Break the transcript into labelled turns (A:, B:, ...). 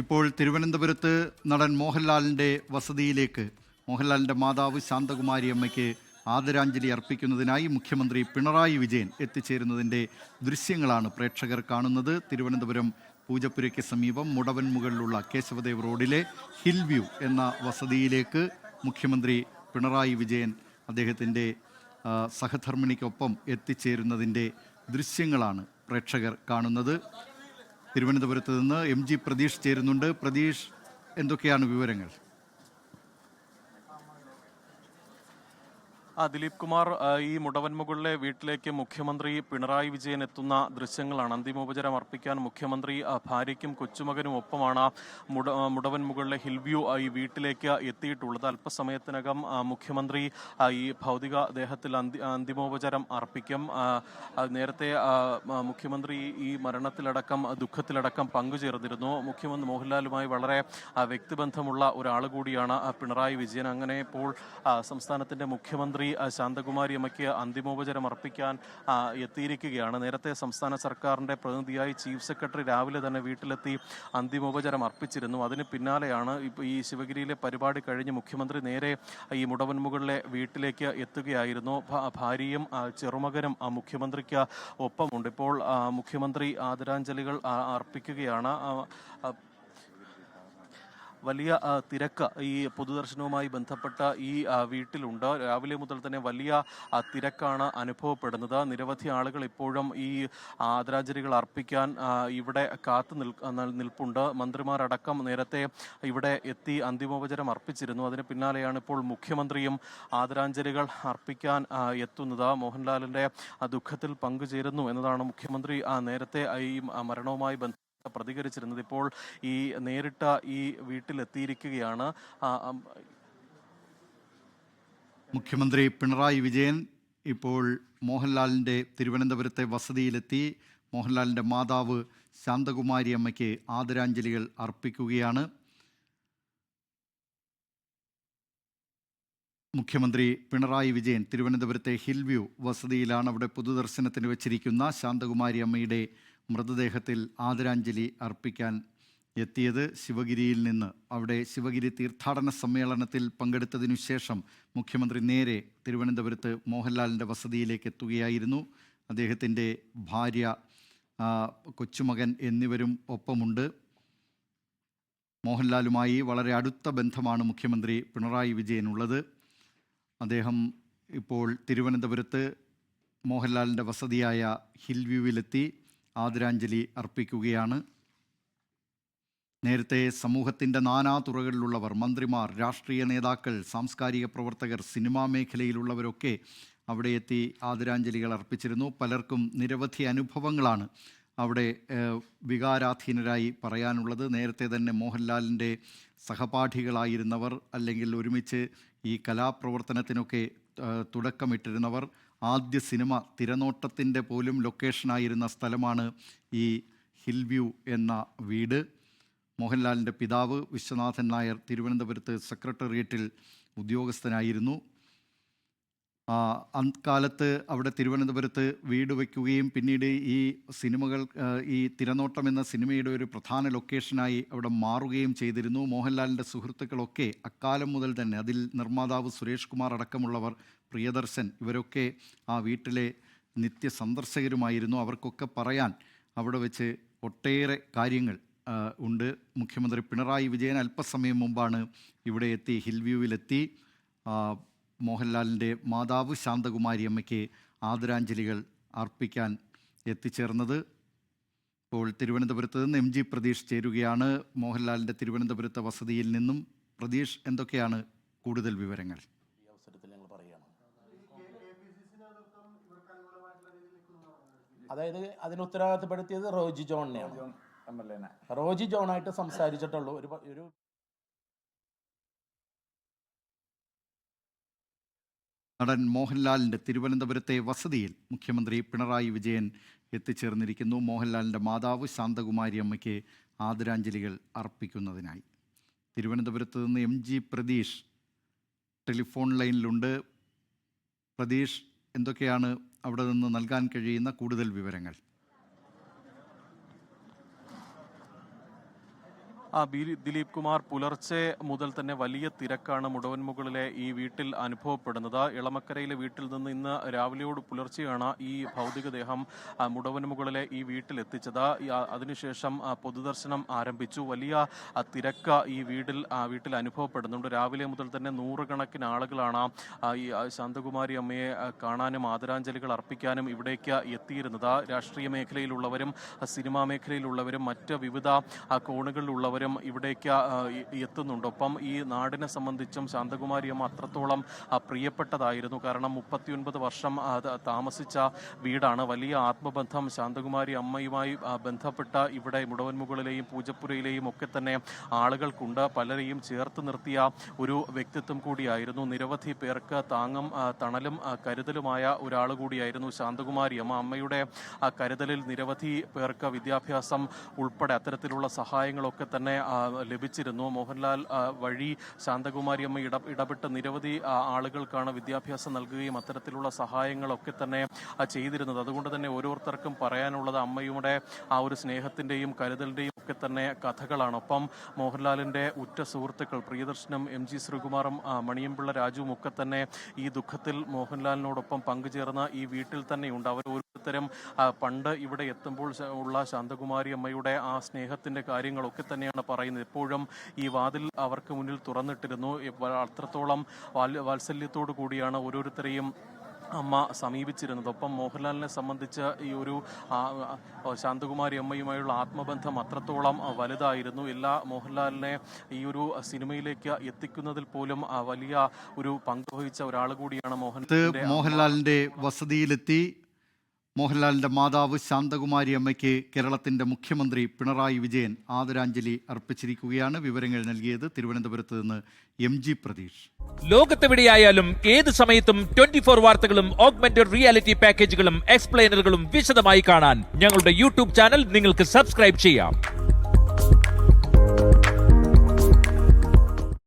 A: ഇപ്പോൾ തിരുവനന്തപുരത്ത് നടൻ മോഹൻലാലിന്റെ വസതിയിലേക്ക് മോഹൻലാലിന്റെ മാതാവ് ശാന്തകുമാരി അമ്മയ്ക്ക് ആദരാഞ്ജലി അർപ്പിക്കുന്നതിനായി മുഖ്യമന്ത്രി പിണറായി വിജയൻ എത്തിച്ചേരുന്നതിന്റെ ദൃശ്യങ്ങളാണ് പ്രേക്ഷകർ കാണുന്നത്. തിരുവനന്തപുരം പൂജപ്പുരയ്ക്ക് സമീപം മുടവൻ മുകളിലുള്ള കേശവദേവ് റോഡിലെ ഹിൽ വ്യൂ എന്ന വസതിയിലേക്ക് മുഖ്യമന്ത്രി പിണറായി വിജയൻ അദ്ദേഹത്തിന്റെ സഹധർമ്മിണിക്കൊപ്പം എത്തിച്ചേരുന്നതിന്റെ ദൃശ്യങ്ങളാണ് പ്രേക്ഷകർ കാണുന്നത്. തിരുവനന്തപുരത്ത് നിന്ന് എം ജി പ്രതീഷ് ചേരുന്നുണ്ട്. പ്രതീഷ് എന്തൊക്കെയാണ് വിവരങ്ങൾ?
B: ആ ദിലീപ് കുമാർ ഈ മുടവൻമുകളിലെ വീട്ടിലേക്ക് മുഖ്യമന്ത്രി പിണറായി വിജയൻ എത്തുന്ന ദൃശ്യങ്ങളാണ്. അന്തിമോപചാരം അർപ്പിക്കാൻ മുഖ്യമന്ത്രി ഭാര്യയ്ക്കും കൊച്ചുമകനും ഒപ്പമാണ് മുട മുടവൻമുകളിലെ ഹിൽവ്യൂ ഈ വീട്ടിലേക്ക് എത്തിയിട്ടുള്ളത്. അല്പസമയത്തിനകം മുഖ്യമന്ത്രി ഈ ഭൗതിക ദേഹത്തിൽ അന്തി അന്തിമോപചാരം അർപ്പിക്കും. നേരത്തെ മുഖ്യമന്ത്രി ഈ മരണത്തിലടക്കം ദുഃഖത്തിലടക്കം പങ്കുചേർന്നിരുന്നു. മുഖ്യമന്ത്രി മോഹൻലാലുമായി വളരെ വ്യക്തിബന്ധമുള്ള ഒരാൾ കൂടിയാണ് പിണറായി വിജയൻ. അങ്ങനെ ഇപ്പോൾ സംസ്ഥാനത്തിന്റെ മുഖ്യമന്ത്രി ആ, ശാന്തകുമാരി അമ്മയ്ക്ക് അന്തിമോപചാരം അർപ്പിക്കാൻ എത്തിയിരിക്കുകയാണ്. നേരത്തെ സംസ്ഥാന സർക്കാരിന്റെ പ്രതിനിധിയായി ചീഫ് സെക്രട്ടറി രാവിലെ തന്നെ വീട്ടിലെത്തി അന്തിമോപചാരം അർപ്പിച്ചിരുന്നു. അതിന് പിന്നാലെയാണ് ഇപ്പോൾ ഈ ശിവഗിരിയിലെ പരിപാടി കഴിഞ്ഞ് മുഖ്യമന്ത്രി നേരെ ഈ മുടവൻമുകളിലെ വീട്ടിലേക്ക് എത്തുകയായിരുന്നു. ഭാര്യയും ചെറുമകനും മുഖ്യമന്ത്രിക്ക് ഒപ്പമുണ്ട്. ഇപ്പോൾ മുഖ്യമന്ത്രി ആദരാഞ്ജലികൾ അർപ്പിക്കുകയാണ്. വലിയ തിരക്ക് ഈ പൊതുദർശനവുമായി ബന്ധപ്പെട്ട ഈ വീട്ടിലുണ്ട്. രാവിലെ മുതൽ തന്നെ വലിയ തിരക്കാണ് അനുഭവപ്പെടുന്നത്. നിരവധി ആളുകൾ ഇപ്പോഴും ഈ ആദരാഞ്ജലികൾ അർപ്പിക്കാൻ ഇവിടെ കാത്തു നിൽ നിൽ- നിൽപ്പുണ്ട്. മന്ത്രിമാരടക്കം നേരത്തെ ഇവിടെ എത്തി അന്തിമോപചാരം അർപ്പിച്ചിരുന്നു. അതിന് പിന്നാലെയാണ് ഇപ്പോൾ മുഖ്യമന്ത്രിയും ആദരാഞ്ജലികൾ അർപ്പിക്കാൻ എത്തുന്നത്. മോഹൻലാലിന്റെ ദുഃഖത്തിൽ പങ്കുചേരുന്നു എന്നതാണ് മുഖ്യമന്ത്രി നേരത്തെ ഈ മരണവുമായി ബന്ധ പ്രതികരിച്ചിരുന്നത്. ഇപ്പോൾ ഈ നേരിട്ട ഈ വീട്ടിലെത്തിയിരിക്കുകയാണ്
A: മുഖ്യമന്ത്രി പിണറായി വിജയൻ ഇപ്പോൾ മോഹൻലാലിന്റെ തിരുവനന്തപുരത്തെ വസതിയിലെത്തി. മോഹൻലാലിന്റെ മാതാവ് ശാന്തകുമാരി അമ്മയ്ക്ക് ആദരാഞ്ജലികൾ അർപ്പിക്കുകയാണ്. മുഖ്യമന്ത്രി പിണറായി വിജയൻ തിരുവനന്തപുരത്തെ ഹിൽവ്യൂ വസതിയിലാണ് അവിടെ പൊതുദർശനത്തിന് വെച്ചിരിക്കുന്ന ശാന്തകുമാരി അമ്മയുടെ മൃതദേഹത്തിൽ ആദരാഞ്ജലി അർപ്പിക്കാൻ എത്തിയത് ശിവഗിരിയിൽ നിന്ന്. അവിടെ ശിവഗിരി തീർത്ഥാടന സമ്മേളനത്തിൽ പങ്കെടുത്തതിനു ശേഷം മുഖ്യമന്ത്രി നേരെ തിരുവനന്തപുരത്ത് മോഹൻലാലിന്റെ വസതിയിലേക്ക് എത്തുകയായിരുന്നു. അദ്ദേഹത്തിന്റെ ഭാര്യ കൊച്ചുമകൻ എന്നിവരും ഒപ്പമുണ്ട്. മോഹൻലാലുമായി വളരെ അടുത്ത ബന്ധമാണ് മുഖ്യമന്ത്രി പിണറായി വിജയനുള്ളത്. അദ്ദേഹം ഇപ്പോൾ തിരുവനന്തപുരത്ത് മോഹൻലാലിന്റെ വസതിയായ ഹിൽ വ്യൂവിലെത്തി. ആദരാഞ്ജലി അർപ്പിക്കുകയാണ്. നേരത്തെ സമൂഹത്തിന്റെ നാനാ തുറകളിലുള്ളവർ മന്ത്രിമാർ രാഷ്ട്രീയ നേതാക്കൾ സാംസ്കാരിക പ്രവർത്തകർ സിനിമാ മേഖലയിലുള്ളവരൊക്കെ അവിടെ എത്തി ആദരാഞ്ജലികൾ അർപ്പിച്ചിരുന്നു. പലർക്കും നിരവധി അനുഭവങ്ങളാണ് അവിടെ വികാരാധീനരായി പറയാനുള്ളത്. നേരത്തെ തന്നെ മോഹൻലാലിന്റെ സഹപാഠികളായിരുന്നവർ അല്ലെങ്കിൽ ഒരുമിച്ച് ഈ കലാപ്രവർത്തനത്തിനൊക്കെ തുടക്കമിട്ടിരുന്നവർ ആദ്യ സിനിമ തിരനോട്ടത്തിന്റെ പോലും ലൊക്കേഷനായിരുന്ന സ്ഥലമാണ് ഈ ഹിൽ വ്യൂ എന്ന വീട്. മോഹൻലാലിന്റെ പിതാവ് വിശ്വനാഥൻ നായർ തിരുവനന്തപുരത്ത് സെക്രട്ടേറിയറ്റിൽ ഉദ്യോഗസ്ഥനായിരുന്നു. അക്കാലത്ത് അവിടെ തിരുവനന്തപുരത്ത് വീട് വയ്ക്കുകയും പിന്നീട് ഈ സിനിമകൾ ഈ തിരനോട്ടം എന്ന സിനിമയുടെ ഒരു പ്രധാന ലൊക്കേഷനായി അവിടെ മാറുകയും ചെയ്തിരുന്നു. മോഹൻലാലിന്റെ സുഹൃത്തുക്കളൊക്കെ അക്കാലം മുതൽ തന്നെ അതിൽ നിർമ്മാതാവ് സുരേഷ് കുമാർ അടക്കമുള്ളവർ പ്രിയദർശൻ ഇവരൊക്കെ ആ വീട്ടിലെ നിത്യ സന്ദർശകരുമായിരുന്നു അവർക്കൊക്കെ പറയാൻ അവിടെ വെച്ച് ഒട്ടേറെ കാര്യങ്ങൾ ഉണ്ട്. മുഖ്യമന്ത്രി പിണറായി വിജയൻ അല്പസമയം മുമ്പാണ് ഇവിടെ എത്തി ഹിൽ വ്യൂവിലെത്തി. മോഹൻലാലിന്റെ മാതാവ് ശാന്തകുമാരി അമ്മയ്ക്ക് ആദരാഞ്ജലികൾ അർപ്പിക്കാൻ എത്തിച്ചേർന്നത്. ഇപ്പോൾ തിരുവനന്തപുരത്ത് നിന്ന് എം ജി പ്രതീഷ് ചേരുകയാണ്. മോഹൻലാലിന്റെ തിരുവനന്തപുരത്തെ വസതിയിൽ നിന്നും പ്രതീഷ് എന്തൊക്കെയാണ് കൂടുതൽ വിവരങ്ങൾ?
C: അതായത് അതിന് ഉത്തരവാദിത്തപ്പെടുത്തിയത് റോജി ജോണിനെയാണ്. റോജി ജോണായിട്ട് സംസാരിച്ചിട്ടുള്ളൂ. ഒരു ഒരു
A: നടൻ മോഹൻലാലിന്റെ തിരുവനന്തപുരത്തെ വസതിയിൽ മുഖ്യമന്ത്രി പിണറായി വിജയൻ എത്തിച്ചേർന്നിരിക്കുന്നു. മോഹൻലാലിന്റെ മാതാവ് ശാന്തകുമാരി അമ്മയ്ക്ക് ആദരാഞ്ജലികൾ അർപ്പിക്കുന്നതിനായി. തിരുവനന്തപുരത്ത് നിന്ന് എം ജി പ്രതീഷ് ടെലിഫോൺ ലൈനിലുണ്ട്. പ്രതീഷ് എന്തൊക്കെയാണ് അവിടെ നിന്ന് നൽകാൻ കഴിയുന്ന കൂടുതൽ വിവരങ്ങൾ
B: ആ, ബി- ദിലീപ് കുമാർ പുലർച്ചെ മുതൽ തന്നെ വലിയ തിരക്കാണ് മുടവൻമുകളിലെ ഈ വീട്ടിൽ അനുഭവപ്പെടുന്നത്. ഇളമക്കരയിലെ വീട്ടിൽ നിന്ന് ഇന്ന് രാവിലെയോട് പുലർച്ചെയാണ് ഈ ഭൗതികദേഹം മുടവൻമുകളിലെ ഈ വീട്ടിൽ എത്തിച്ചത്. അതിനുശേഷം പൊതുദർശനം ആരംഭിച്ചു. വലിയ തിരക്ക് ഈ വീട്ടിൽ വീട്ടിൽ അനുഭവപ്പെടുന്നുണ്ട്. രാവിലെ മുതൽ തന്നെ നൂറുകണക്കിന് ആളുകളാണ് ഈ ശാന്തകുമാരി അമ്മയെ കാണാനും ആദരാഞ്ജലികൾ അർപ്പിക്കാനും ഇവിടേക്ക് എത്തിയിരുന്നത്. രാഷ്ട്രീയ മേഖലയിലുള്ളവരും സിനിമാ മേഖലയിലുള്ളവരും മറ്റ് വിവിധ ആ, കോണുകളിലുള്ളവരും ഇവിടേക്ക് എത്തുന്നുണ്ട്. ഒപ്പം ഈ നാടിനെ സംബന്ധിച്ചും ശാന്തകുമാരി അമ്മ അത്രത്തോളം പ്രിയപ്പെട്ടതായിരുന്നു. കാരണം മുപ്പത്തിയൊൻപത് വർഷം താമസിച്ച വീടാണ്. വലിയ ആത്മബന്ധം ശാന്തകുമാരി അമ്മയുമായി ബന്ധപ്പെട്ട ഇവിടെ മുടവൻമുകളിലെയും പൂജപ്പുരയിലെയും ഒക്കെ തന്നെ ആളുകൾക്കുണ്ട്. പലരെയും ചേർത്ത് നിർത്തിയ ഒരു വ്യക്തിത്വം കൂടിയായിരുന്നു. നിരവധി പേർക്ക് താങ്ങും തണലും കരുതലുമായ ഒരാൾ കൂടിയായിരുന്നു ശാന്തകുമാരി അമ്മ. അമ്മയുടെ കരുതലിൽ നിരവധി പേർക്ക് വിദ്യാഭ്യാസം ഉൾപ്പെടെ അത്തരത്തിലുള്ള സഹായങ്ങളൊക്കെ തന്നെ ലഭിച്ചിരുന്നു. മോഹൻലാൽ വഴി ശാന്തകുമാരി അമ്മ ഇട ഇടപെട്ട് നിരവധി ആളുകൾക്കാണ് വിദ്യാഭ്യാസം നൽകുകയും അത്തരത്തിലുള്ള സഹായങ്ങളൊക്കെ തന്നെ ചെയ്തിരുന്നത്. അതുകൊണ്ട് തന്നെ ഓരോരുത്തർക്കും പറയാനുള്ളത് അമ്മയുടെ ആ ഒരു സ്നേഹത്തിന്റെയും കരുതലിന്റെയും ഒക്കെ തന്നെ കഥകളാണ്. ഒപ്പം മോഹൻലാലിന്റെ ഉറ്റ സുഹൃത്തുക്കൾ പ്രിയദർശനും എം ജി ശ്രീകുമാറും മണിയമ്പിള്ള രാജുവും ഒക്കെ തന്നെ ഈ ദുഃഖത്തിൽ മോഹൻലാലിനോടൊപ്പം പങ്കുചേർന്ന ഈ വീട്ടിൽ തന്നെയുണ്ട് അവർ ആ, പണ്ട് ഇവിടെ എത്തുമ്പോൾ ഉള്ള ശാന്തകുമാരി അമ്മയുടെ ആ സ്നേഹത്തിന്റെ കാര്യങ്ങളൊക്കെ തന്നെയാണ് പറയുന്നത്. എപ്പോഴും ഈ വാതിൽ അവർക്ക് മുന്നിൽ തുറന്നിട്ടിരുന്നു. അത്രത്തോളം വാത്സല്യത്തോടു കൂടിയാണ് ഓരോരുത്തരെയും അമ്മ സമീപിച്ചിരുന്നത്. ഒപ്പം മോഹൻലാലിനെ സംബന്ധിച്ച് ഈ ഒരു ശാന്തകുമാരി അമ്മയുമായുള്ള ആത്മബന്ധം അത്രത്തോളം വലുതായിരുന്നു. എല്ലാ മോഹൻലാലിനെ ഈ ഒരു സിനിമയിലേക്ക് എത്തിക്കുന്നതിൽ പോലും വലിയ ഒരു പങ്കുവഹിച്ച ഒരാൾ കൂടിയാണ് മോഹൻ.
A: മോഹൻലാലിന്റെ വസതിയിലെത്തി. മോഹൻലാലിന്റെ മാതാവ് ശാന്തകുമാരി അമ്മയ്ക്ക് കേരളത്തിന്റെ മുഖ്യമന്ത്രി പിണറായി വിജയൻ ആദരാഞ്ജലി അർപ്പിച്ചിരിക്കുകയാണ്. വിവരങ്ങൾ നൽകിയത് തിരുവനന്തപുരത്ത് നിന്ന് എം ജി പ്രതീഷ്.
D: ലോകത്തെവിടെയായാലും ഏത് സമയത്തും ട്വന്റി ഫോർ വാർത്തകളും ഓഗ്മെന്റഡ് റിയാലിറ്റി പാക്കേജുകളും എക്സ്പ്ലെയിനറുകളും വിശദമായി കാണാൻ ഞങ്ങളുടെ യൂട്യൂബ് ചാനൽ നിങ്ങൾക്ക് സബ്സ്ക്രൈബ് ചെയ്യാം.